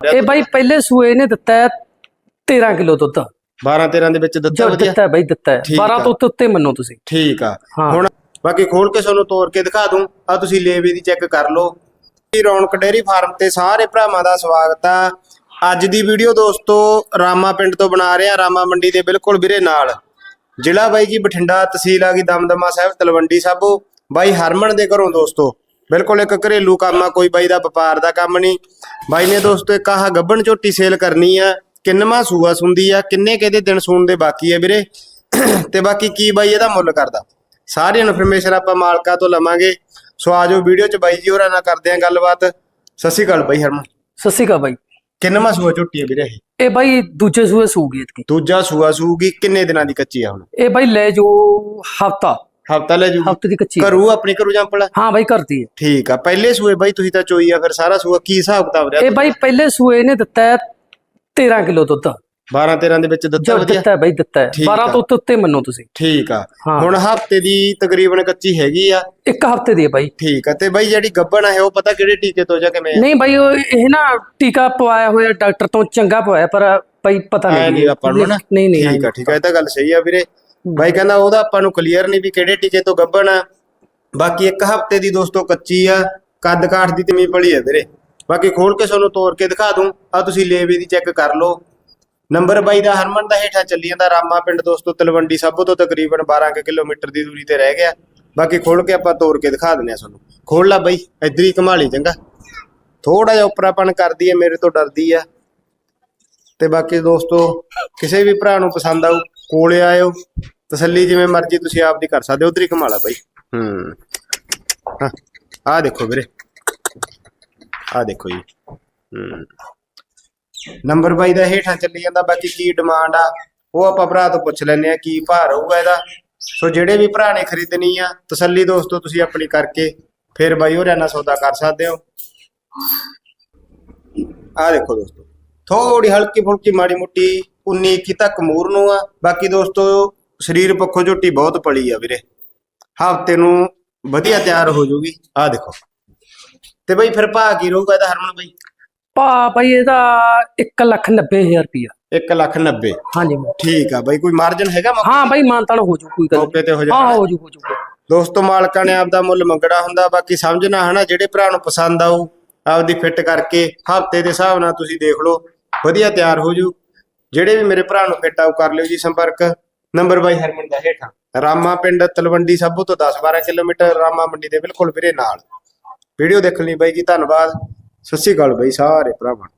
ਇਹ ਬਾਈ ਪਹਿਲੇ ਸੂਏ ਨੇ ਦਿੱਤਾ ਹੈ 13 ਕਿਲੋ ਦੁੱਧ। 12 13 ਦੇ ਵਿੱਚ ਦਿੱਤਾ ਜੋ ਵਧੀਆ? ਦਿੱਤਾ ਬਾਈ ਦਿੱਤਾ ਹੈ। ਠੀਕ 12 ਆ। ਤੋਂ ਉੱਤੇ ਉੱਤੇ ਮੰਨੋ ਤੁਸੀਂ। ਠੀਕ ਆ। ਹਾਂ। ਹੁਣ ਬਾਕੀ ਖੋਲ ਕੇ ਤੁਹਾਨੂੰ ਤੋੜ ਕੇ ਦਿਖਾ ਦੂੰ। ਆ ਤੁਸੀਂ ਲੇਵੇ ਦੀ ਚੈੱਕ ਕਰ ਲਓ। ਜੀ ਰੌਣਕ ਡੇਅਰੀ ਫਾਰਮ ਤੇ ਸਾਰੇ ਭਰਾਵਾਂ ਦਾ ਸਵਾਗਤ ਆ। ਅੱਜ ਦੀ ਵੀਡੀਓ ਦੋਸਤੋ ਰਾਮਾ ਪਿੰਡ ਤੋਂ ਬਣਾ ਰਹੇ। ਆ ਰਾਮਾ ਮੰਡੀ ਦੇ ਬਿਲਕੁਲ ਵੀਰੇ ਨਾਲ। ਜ਼ਿਲ੍ਹਾ ਬਾਈ ਜੀ ਬਠਿੰਡਾ ਤਹਿਸੀਲ ਆ ਗਈ ਦਮਦਮਾ ਸਾਹਿਬ ਤਲਵੰਡੀ ਸਾਬੋ। ਬਾਈ ਹਰਮਨ ਦੇ ਘਰੋਂ ਦੋਸਤੋ। ਬਿਲਕੁਲ ਇੱਕ ਘਰੇਲੂ ਕੰਮ ਆ ਕੋਈ ਬਾਈ ਦਾ ਵਪਾਰ ਦਾ ਕੰਮ ਨਹੀਂ। ਬਾਈ ਨੇ ਦੋਸਤੋ ਇੱਕ ਆਹ ਗੱਬਣ ਝੋਟੀ ਸੇਲ ਕਰਨੀ ਆ ਕਿੰਨਵਾਂ ਸੂਆ ਸੁੰਦੀ ਆ ਕਿੰਨੇ ਕਿਹਦੇ ਦਿਨ ਸੂਣ ਦੇ ਬਾਕੀ ਆ ਵੀਰੇ? ਤੇ ਬਾਕੀ ਕੀ ਬਾਈ ਇਹਦਾ ਮੁੱਲ ਕਰਦਾ? ਸਾਰੀ ਇਨਫੋਰਮੇਸ਼ਨ ਆਪਾਂ ਮਾਲਕਾਂ ਤੋਂ ਲਵਾਂਗੇ। ਸੋ ਆਜੋ ਵੀਡੀਓ ਚ ਬਾਈ ਜੀ ਹੋਰਾਂ ਨਾਲ ਕਰਦੇ ਆਂ ਗੱਲਬਾਤ। ਸਤਿ ਸ਼੍ਰੀ ਅਕਾਲ ਬਾਈ ਹਰਮਨ। ਸਤਿ ਸ਼੍ਰੀ ਅਕਾਲ ਬਾਈ। ਕਿੰਨਵਾਂ ਸੂਆ ਝੋਟੀ ਆ ਵੀਰੇ ਇਹ? ਇਹ ਬਾਈ ਦੂਜੇ ਸੂਏ ਸੂਗੀ ਇਤਕੀ ਦੂਜਾ ਸੂਆ ਸੂਗੀ ਕਿੰਨੇ ਦਿਨਾਂ ਦੀ ਕੱਚੀ ਆ ਹੁਣ? ਇਹ ਬਾਈ ਲੈ ਜੋ ਹਫਤਾ। ਹਫਤਾ ਲੈ ਜੂ। ਹਫ਼ਤੇ ਦੀ ਕੱਚੀ ਕਰੂ ਆਪਣੀ ਕਰੂ ਜੰਪਲ ਹਾਂ ਬਾਈ ਕਰਦੀ ਹੈ ਠੀਕ ਆ ਪਹਿਲੇ ਸੂਏ ਬਾਈ ਤੁਸੀਂ ਤਾਂ ਚੋਈ ਆ ਫਿਰ ਸਾਰਾ ਸੂਆ ਕੀ ਹਿਸਾਬ ਕਿਤਾਬ ਰਿਹਾ ਇਹ ਬਾਈ ਪਹਿਲੇ ਸੂਏ ਨੇ ਦਿੱਤਾ ਹੈ 13 ਕਿਲੋ ਦੁੱਧ। 12 13 ਦੇ ਵਿੱਚ ਦਿੱਤਾ ਵਧੀਆ? ਦਿੱਤਾ ਹੈ ਬਾਈ ਦਿੱਤਾ ਹੈ। ਠੀਕ 12 ਆ। ਤੋਂ ਉੱਤੇ ਉੱਤੇ ਮੰਨੋ ਤੁਸੀਂ। ਠੀਕ ਆ। ਹਾਂ। ਹੁਣ ਹਫ਼ਤੇ ਦੀ ਤਕਰੀਬਨ ਕੱਚੀ ਹੈਗੀ ਆ। ਇੱਕ ਹਫ਼ਤੇ ਦੀ ਹੈ ਬਾਈ। ਠੀਕ ਆ ਤੇ ਬਾਈ ਜਿਹੜੀ ਗੱਬਣ ਆ ਇਹ ਉਹ ਪਤਾ ਕਿਹੜੇ ਟੀਕੇ ਤੋਂ ਜਾਂ ਕਿਵੇਂ ਆ? ਨਹੀਂ ਬਾਈ ਉਹ ਇਹ ਨਾ ਟੀਕਾ ਪਵਾਇਆ ਹੋਇਆ ਡਾਕਟਰ ਤੋਂ ਚੰਗਾ ਪਵਾਇਆ ਪਰ ਬਾਈ ਪਤਾ ਨਹੀਂ ਨਹੀਂ ਆਪਾਂ ਨੂੰ ਨਾ। ਨਹੀਂ ਨਹੀਂ ਠੀਕ ਆ ਠੀਕ ਆ ਇਹ ਤਾਂ ਗੱਲ ਸਹੀ ਆ ਵੀਰੇ। ਬਾਈ ਕਹਿੰਦਾ ਉਹਦਾ ਆਪਾਂ ਨੂੰ ਕਲੀਅਰ ਨਹੀਂ ਵੀ ਕਿਹੜੇ ਟੀਕੇ ਤੋਂ ਗੱਭਣ ਆ। ਬਾਕੀ ਇੱਕ ਹਫ਼ਤੇ ਦੀ ਦੋਸਤੋ ਕੱਚੀ ਆ, ਕੱਦ ਕਾਠ ਦੀ ਤਮੀ ਪਲੀ ਆ ਵੀਰੇ। ਬਾਕੀ ਖੋਲ ਕੇ ਤੁਹਾਨੂੰ ਤੋੜ ਕੇ ਦਿਖਾ ਦੂੰ ਆ ਤੁਸੀਂ ਲੇਵੇ ਦੀ ਚੈੱਕ ਕਰ ਲਓ। ਨੰਬਰ 22 ਦਾ ਹਰਮਨ ਦਾ ਹੇਠਾਂ ਚੱਲੀ ਜਾਂਦਾ, ਰਾਮਾ ਪਿੰਡ ਦੋਸਤੋ, ਤਲਵੰਡੀ ਸਾਬੋ ਤੋਂ ਤਕਰੀਬਨ 12 ਕੁ ਕਿਲੋਮੀਟਰ ਦੀ ਦੂਰੀ ਤੇ ਰਹਿ ਗਿਆ। ਬਾਕੀ ਖੋਲ ਕੇ ਆਪਾਂ ਤੋੜ ਕੇ ਦਿਖਾ ਦਿੰਦੇ ਆ ਤੁਹਾਨੂੰ। ਖੋਲ ਲਾ ਬਾਈ, ਇੱਧਰ ਹੀ ਘੁਮਾ ਚੰਗਾ। ਥੋੜਾ ਜਿਹਾ ਉੱਪਰਾਪਣ ਕਰਦੀ ਹੈ, ਮੇਰੇ ਤੋਂ ਡਰਦੀ ਆ। ਤੇ ਬਾਕੀ ਦੋਸਤੋ, ਕਿਸੇ ਵੀ ਭਰਾ ਨੂੰ ਪਸੰਦ ਆਊ, ਕੋਲੇ ਆਇਓ। ਤਸੱਲੀ ਜਿਵੇਂ ਮਰਜ਼ੀ ਤੁਸੀਂ ਆਪ ਦੀ ਕਰ ਸਕਦੇ ਹੋ, ਉਧਰ ਹੀ ਘੁਮਾ ਲਾ ਬਾਈ। ਹੂੰ। ਆ ਦੇਖੋ ਵੀਰੇ। ਆ ਦੇਖੋ ਜੀ। ਹੂੰ। ਨੰਬਰ ਬਾਈ ਦਾ ਹੇਠਾਂ ਚੱਲੀ ਜਾਂਦਾ, ਬਾਕੀ ਕੀ ਡਿਮਾਂਡ ਆ, ਉਹ ਆਪਾਂ ਭਰਾ ਤੋਂ ਪੁੱਛ ਲੈਨੇ ਆ ਕੀ ਭਾਅ ਰਹੂਗਾ ਇਹਦਾ। ਸੋ ਜਿਹੜੇ ਵੀ ਭਰਾ ਨੇ ਖਰੀਦਣੀ ਆ, ਤਸੱਲੀ ਦੋਸਤੋ, ਤੁਸੀਂ ਆਪਣੀ ਕਰਕੇ ਫਿਰ ਬਾਈ ਹੋਰਿਆਂ ਨਾਲ ਸੌਦਾ ਕਰ ਸਕਦੇ ਹੋ। ਆ ਦੇਖੋ ਦੋਸਤੋ ਥੋੜੀ ਹਲਕੀ ਫੁਲਕੀ ਮਾੜੀ ਮੁੱਟੀ 19 21 ਤੱਕ ਮੂਰ ਨੂੰ ਆ। ਬਾਕੀ ਦੋਸਤੋ ਸਰੀਰ ਪੱਖੋਂ ਝੋਟੀ ਬਹੁਤ ਪਲੀ ਆ ਵੀਰੇ। ਹਫ਼ਤੇ ਨੂੰ ਵਧੀਆ ਤਿਆਰ ਹੋ ਜਾਊਗੀ ਆ ਦੇਖੋ। ਤੇ ਬਈ ਫਿਰ ਭਾਅ ਕੀ ਰਹੂਗਾ ਇਹਦਾ ਹਰਮਨ ਬਈ? ਪਾ ਬਾਈ ਇਹਦਾ 1 ਲੱਖ 90 ਹਜ਼ਾਰ ਰੁਪਇਆ 1 ਲੱਖ 90 ਹਾਂਜੀ। ਠੀਕ ਆ ਬਈ ਕੋਈ ਮਾਰਜਨ ਹੈਗਾ ਮੌਕੇ ਹਾਂ ਬਾਈ ਮਾਨਤਾਨ ਹੋ ਜੂ ਕੋਈ ਗੱਲ ਮੌਕੇ ਤੇ ਹੋ ਨਹੀਂ। ਹਾਂ ਹੋ ਜੂ ਹੋ ਜੂ। ਦੋਸਤੋ ਮਾਲਕਾਂ ਨੇ ਆਪਦਾ ਮੁੱਲ ਮੰਗਣਾ ਹੁੰਦਾ ਬਾਕੀ ਸਮਝਣਾ ਹਨਾ ਜਿਹੜੇ ਭਰਾ ਨੂੰ ਪਸੰਦ ਆਊ ਆਪਦੀ ਫਿੱਟ ਕਰਕੇ ਹਫ਼ਤੇ ਦੇ ਹਿਸਾਬ ਨਾਲ ਤੁਸੀਂ ਦੇਖ ਲਓ ਵਧੀਆ ਤਿਆਰ ਹੋ ਜੂ। ਜਿਹੜੇ ਵੀ ਮੇਰੇ ਭਰਾ ਨੂੰ ਫਿੱਟ ਆਊ ਕਰ ਲਿਓ ਜੀ ਸੰਪਰਕ। ਨੰਬਰ ਬਾਈ। ਹਰਮਨ ਦਾ ਹੇਠਾਂ। ਰਾਮਾ ਪਿੰਡ ਤਲਵੰਡੀ ਸਾਬੋ ਤੋਂ 10-12 ਕਿਲੋਮੀਟਰ ਰਾਮਾ ਮੰਡੀ ਦੇ ਬਿਲਕੁਲ ਵੀਰੇ ਨਾਲ। ਵੀਡੀਓ ਦੇਖਣ ਲਈ ਬਾਈ ਜੀ ਧੰਨਵਾਦ। ਸਤਿ ਸ਼੍ਰੀ ਅਕਾਲ ਬਾਈ ਸਾਰੇ ਭਰਾਵਾਂ।